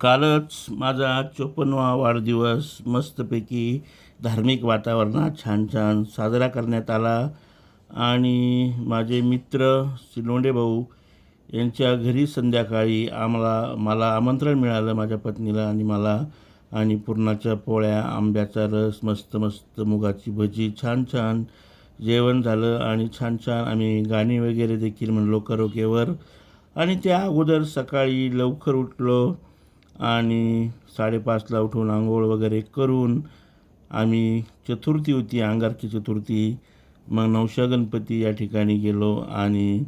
कालच माझा चोपन्नवा वाढदिवस मस्तपैकी धार्मिक वातावरणात छान छान साजरा करण्यात आला. आणि माझे मित्र सिलोंडे भाऊ यांच्या घरी संध्याकाळी आम्हाला मला आमंत्रण मिळालं माझ्या पत्नीला आणि मला. आणि पुरणाच्या पोळ्या आंब्याचा रस मस्त मस्त मुगाची भजी छान छान जेवण झालं. आणि छान छान आम्ही गाणी वगैरे देखील म्हणलो करोकेवर. आणि त्या अगोदर सकाळी लवकर उठलो. आणि साडेपाचला उठून आंघोळ वगैरे करून आम्ही चतुर्थी होती अंगारकी चतुर्थी. मग नवशा गणपती या ठिकाणी गेलो आणि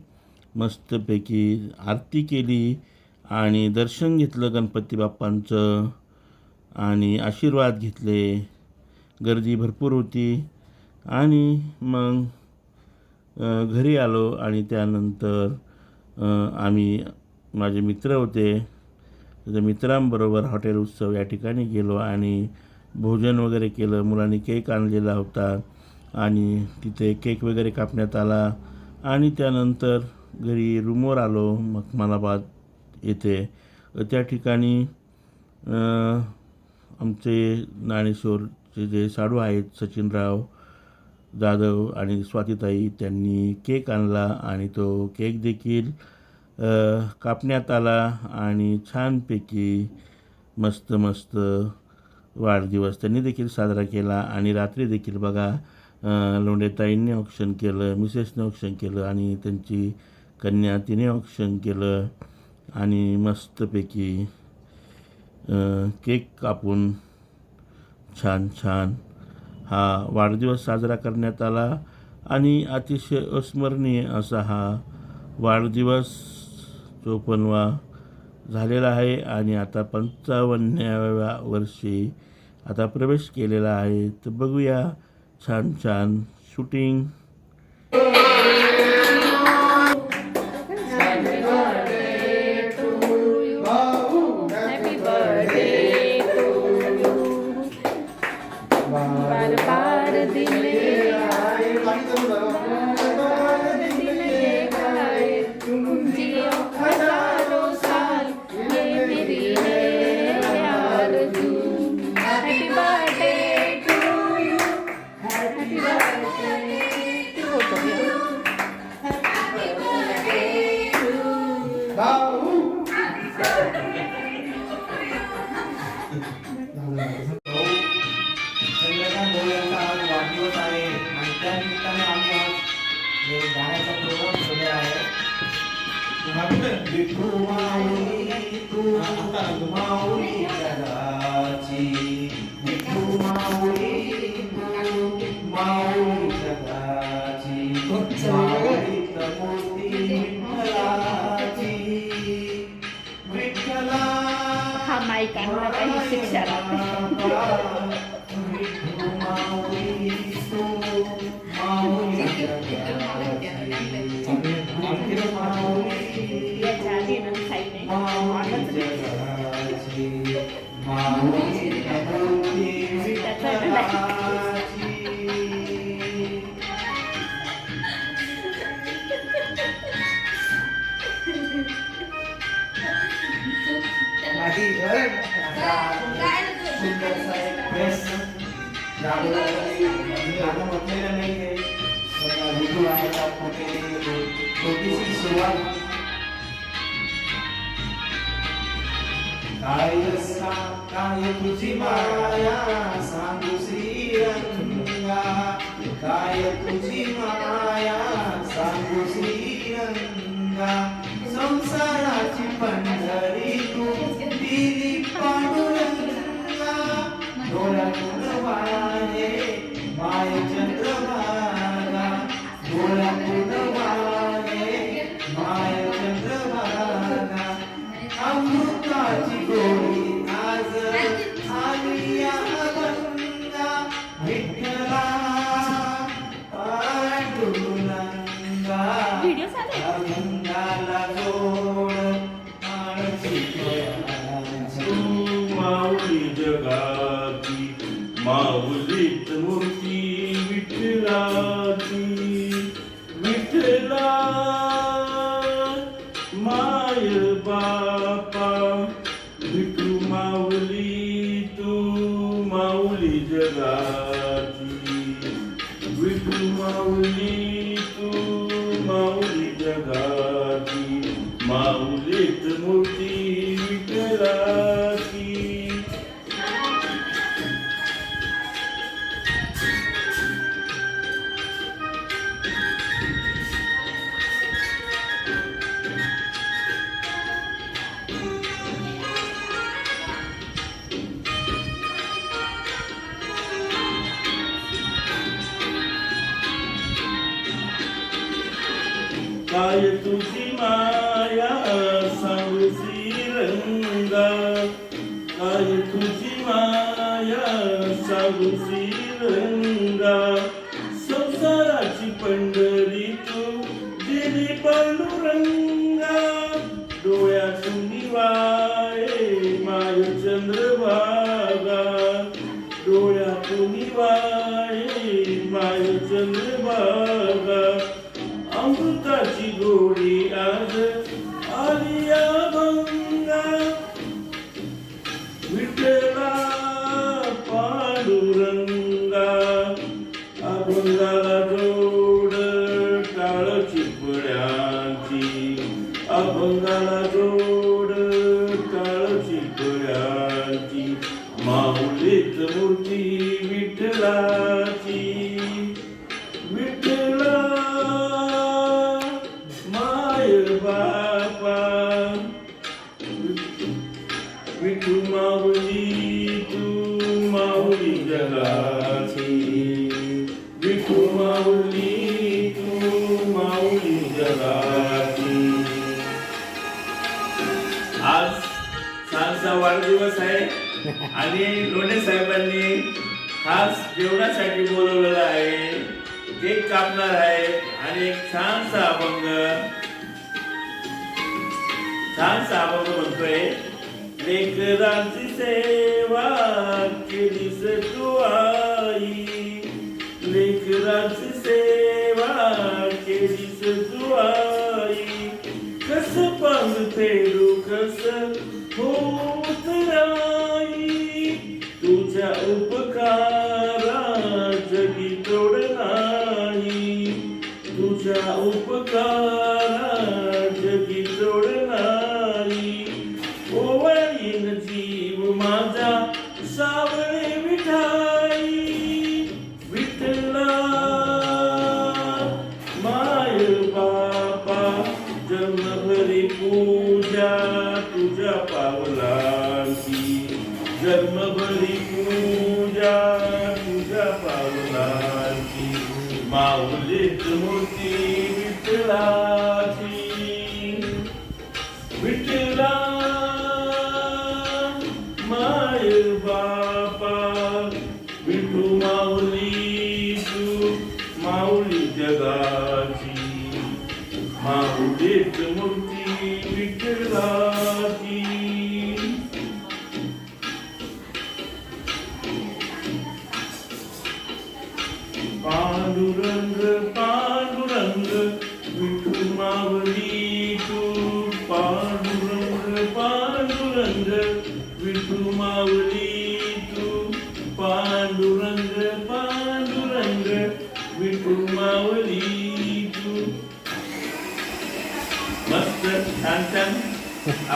मस्तपैकी आरती केली आणि दर्शन घेतलं गणपती बाप्पांचं आणि आशीर्वाद घेतले. गर्दी भरपूर होती आणि मग घरी आलो आणि त्यानंतर आम्ही माझे मित्र होते त्याच्या मित्रांबरोबर हॉटेल उत्सव या ठिकाणी गेलो आणि भोजन वगैरे केलं. मुलांनी केक आणलेला होता आणि तिथे केक वगैरे कापण्यात आला आणि त्यानंतर घरी रूमवर आलो. मखमालाबाद येथे. त्या ठिकाणी आमचे नाणेश्वरचे जे साडू आहेत सचिनराव जाधव आणि स्वातीताई त्यांनी केक आणला आणि तो केक देखील कापण्यात आला आणि छानपैकी मस्त मस्त वाढदिवस त्यांनी देखील साजरा केला. आणि रात्री देखील बघा लोंडेताईंनी ऑप्शन केलं मिसेसने ऑप्शन केलं आणि त्यांची कन्या तिने ऑप्शन केलं आणि मस्तपैकी केक कापून छान छान हा वाढदिवस साजरा करण्यात आला. आणि अतिशय अस्मरणीय असा हा वाढदिवस चोपन्नवा झालेला आहे आणि आता पंचावन्नाव्या वर्षी आता प्रवेश केलेला आहे. तर बघूया छान छान शूटिंग माऊली जगाची. म्हटलेलं नाही आहे ऋतू आहे त्यामध्ये छोटीशी सुरुवात काय काय तुझी माया सांगू काय तुझी माया सांगू संसाराची அவளித்த மூர்த்தி விட்டலாதி விட்டலா डोळ्यातून वाळे माय चंद्रभागा अमृताची गोडी आज लेकरांची सेवा केलीस तू आई. लेकरांची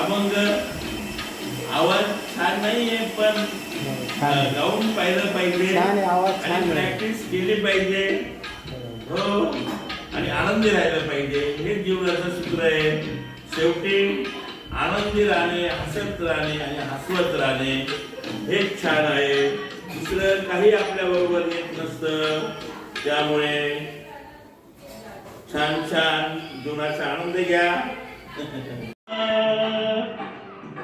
अभंग आवाज छान नाहीये पण. गाऊन पाहिलं पाहिजे. आणि. प्रॅक्टिस केली पाहिजे. हो. आणि आनंदी राहिलं पाहिजे. हे जीवनाचं सूत्र आहे. शेवटी आनंदी राहणे हसत राहणे आणि हसवत राहणे हेच छान आहे. दुसरं काही आपल्या बरोबर येत नसतं. त्यामुळे छान छान जीवनाचा आनंद घ्या.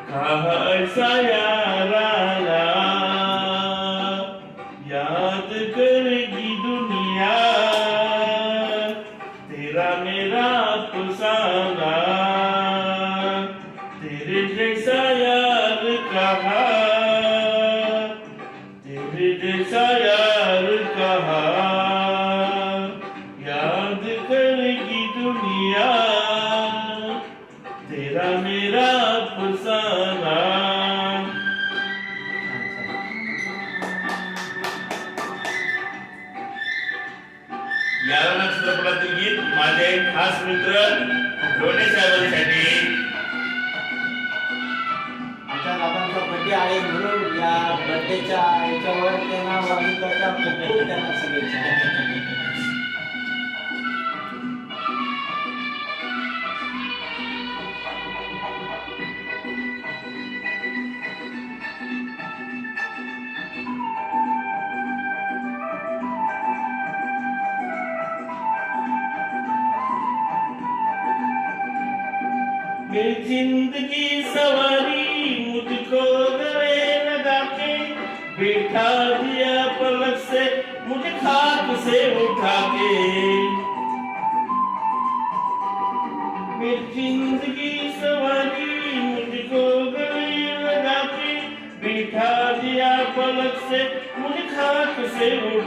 कहा ऐसा याराना याद करेगी दुनिया तेरा मेरा अफसाना तेरे जैसा यार लोणे साहेबांसाठी आमच्या बाबांचा बर्थडे आहे म्हणून या बर्थडेच्या याच्यावर त्यांना वाढदिवसाच्या खूप खूप त्यांना शुभेच्छा.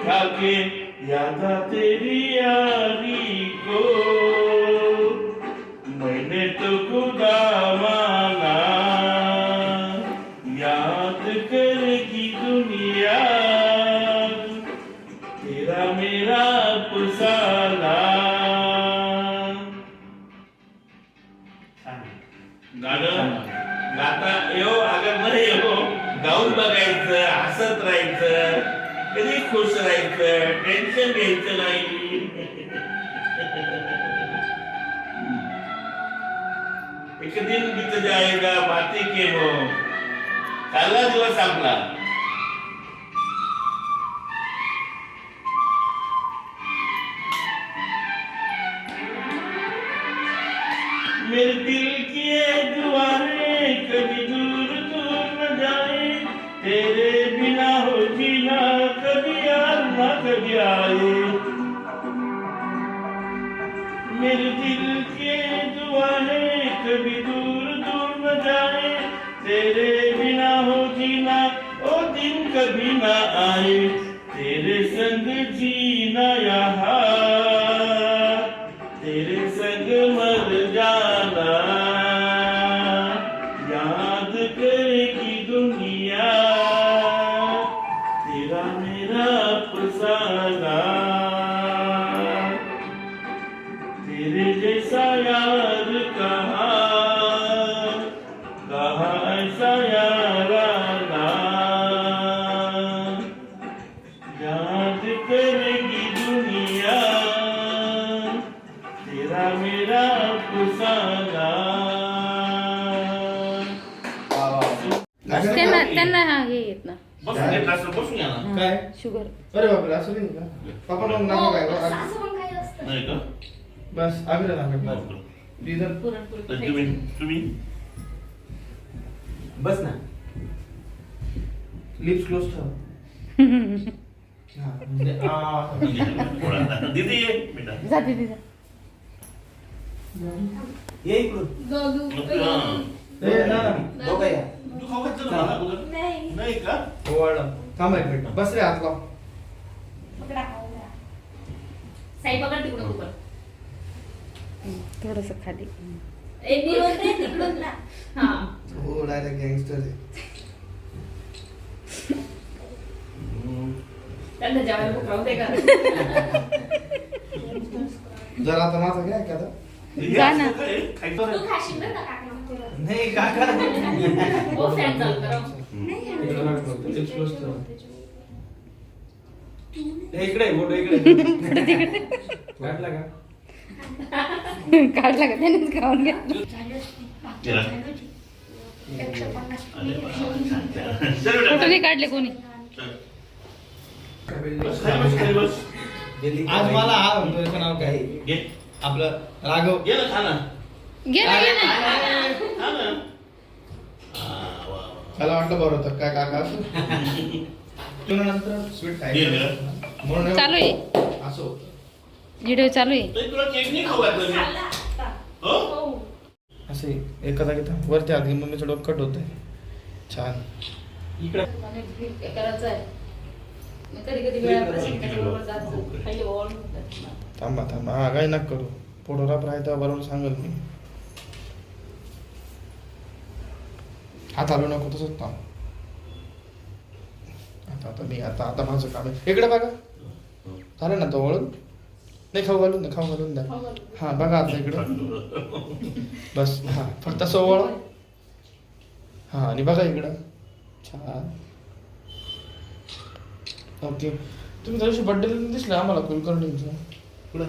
के याद तेरी यारी को। मैंने तो खुदा माना याद करेगी दुनिया। तेरा मेरा पुसाला। गाणं गाता येऊ अगर नाही येऊ गाऊन बघायचं हसत राहायचं. कधी खुश राहायचं टेन्शन घ्यायचं नाही एक दिन बीत जाएगा बातें के वो काला दिवस आपला कभी आई मेरे दिल के ये दुआएं कभी दूर दूर न जाए। तेरे बिना हो जीना ओ दिन कभी ना आए। तेरे संग जीना यहाँ मग नाव काय बा- नाही का? बस आग्रा नाव हो, काय डिझल पुरणपोळी तर तुम्ही तुम्ही? बस ना. लिप्स क्लोज ठेव. हा, म्हणजे आ-. दीदी ये बेटा. जाते तिथे ये इकडून. नको, हा. ए, ना. दोघं या. तू खाऊ घातलं ना मला अगोदर? नाही. का? ओवाळलं. थांब एक मिनिट. बस रे हात लाव साई पकड तिकडून पण थोडस खाली. एक ते तिकडून ना हा. हो डायरेक्ट गँगस्टर आहे. त्यांना जेवायला भूक राहू दे का? जरा आता माझं काय का जा ना. तू नाही. खाशील बरं का काका नाही काका. हो फॅन चालू करा. इकडं राख फक्त. लिप्स क्लोज ठेव हे इकडे. इकडे वाटला का? काढला का? त्यानेच खाऊन घ्या फोटो. नाही काढले कोणी. आज मला हा म्हणतो त्याचं नाव काय. आपलं राघव. घे ना, खा ना. घे ना घे. हा. त्याला वाटलं बरं होतं. काय काका चालू आहे. होतं. व्हिडिओ चालू आहे. हो? असे एका जागी थांब. वरती आधी मम्मीचं डोकं कट छान. करायचं आहे. खाली ओळ थांबा थांबा. हा काय नका करू? फोटोग्राफ राहता बरोबर सांगल मी. हात हलू नको तसंच थांब. आता आता मी आता आता माझं काम आहे. इकडे बघा. झालं ना तो वळून नाही खाऊ घालून द्या खाऊ घालून द्या हा बघा आता इकडं. बस हा फक्त असं वळ हा आणि बघा इकडं. छान. ओके. तुम्ही त्या दिवशी बड्डे दिसले आम्हाला कुलकर्णींचं कुठं?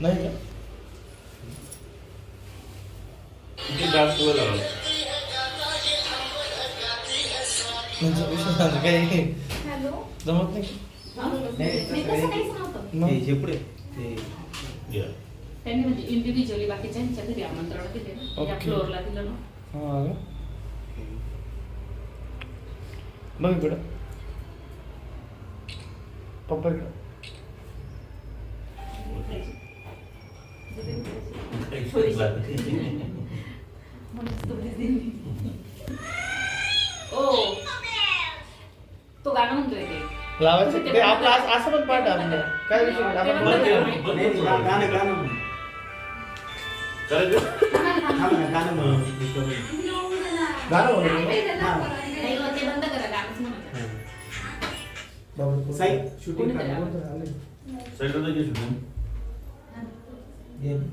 नाही का? म्हणजे विषय झाला काही जमत नाही? मी तसं काहीच नव्हतं मग? हे पुढे. ते घ्या. त्यांनी म्हणजे इंडिव्हिज्युअली बाकीच्यांच्या घरी आमंत्रण दिले. ना या Okay. फ्लोअरला दिलं ना. हा का? बघ इकडं. पप्पा इकडं. तो गाणं म्हणतोय ते लावायचं ते आपलं असं असं पण पाठ आहे आपलं काय विषय नाही. आपण नाही, बोलतो. नाही, गा- गाणं गाणं म्हण. थांब ना, गाणं म्हण. गाणं म्हणू नाही हो, ते बंद करा गाणंच बाबा, साई. ये ना.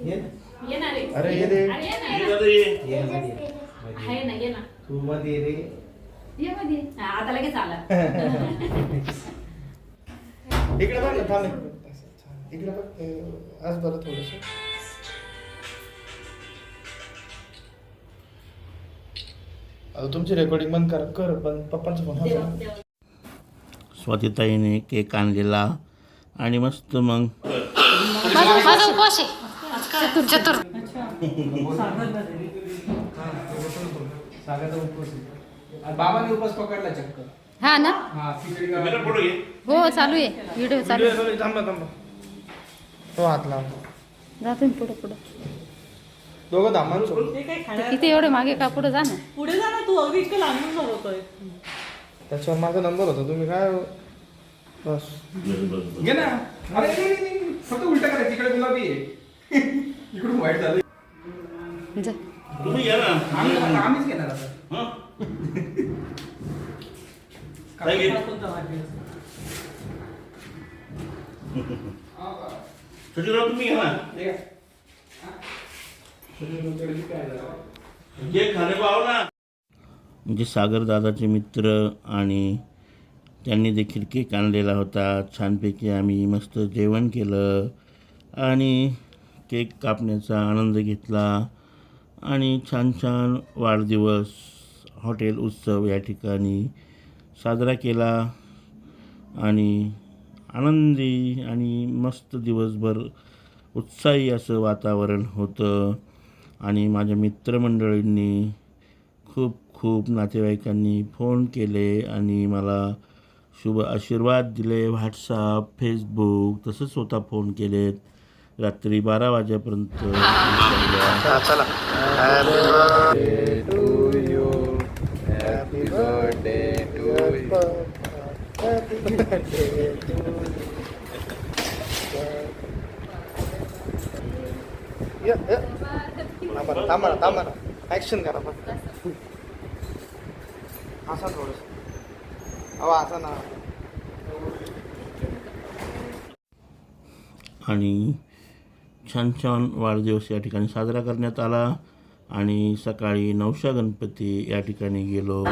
ये ना. ये ना रे अरे ये रे. अरे ये ना, ये ये ना. दादा ये. ये मध्ये. आहे ना ये ना तू मध्ये रे ये मध्ये हा, आता लगेच आला. इकडे बघ ना थांब एक मिनिट. इकडे बघ आज बरं थोडस. तुमची रेकॉर्डिंग बंद करा कर पण पप्पांचा फोन देवा हा देवा. स्वातीताईने केक आणलेला आणि मस्त मग माझा माझा उपवास आहे. चतुर चतुर. सागाचा उपवास आहे. आणि बाबांनी उपवास पकडला चक्क. हा ना? हा खिचडी गावात. फोटो घे हो चालू आहे व्हिडिओ चालू आहे, थांबा थांबा. तो हात लाव. जातो पुढे पुढे. दोघं सोबत ते खाण्या किती एवढे मागे का? पुढे जा ना. पुढे जा ना तू. अगदी इतकं लांबून बघतोय त्याच्यावर माझा नंबर होता. तुम्ही काय? बस. घे ना. अरे नाही, नाही, नाही. फक्त उलट करायचं तिकडे गुलाबी आहे. इकडून वाईट झालं जा. तुम्ही या ना. आम्ही आम्हीच घेणार आता. हं? सचिनराव तुम्ही घ्या हे? हा? ना. म्हणजे सागर दादाचे मित्र आणि त्यांनी देखील केक आणलेला होता. छानपैकी आम्ही मस्त जेवण केलं आणि केक कापण्याचा आनंद घेतला आणि छान छान वाढदिवस हॉटेल उत्सव या ठिकाणी साजरा केला आणि आनंदी आणि मस्त दिवसभर उत्साही असं वातावरण होतं. आणि माझ्या मित्रमंडळींनी खूप खूप नातेवाईकांनी फोन केले आणि मला शुभ आशीर्वाद दिले. व्हॉट्सअप फेसबुक तसंच स्वतः फोन केलेत. रात्री बारा वाजेपर्यंत. थांबा ना थांबा ना थांबा ना ॲक्शन करा असा अहो असा ना आणि छान छान वाढदिवस या ठिकाणी साजरा करण्यात आला आणि सकाळी नवशा गणपती या ठिकाणी गेलो.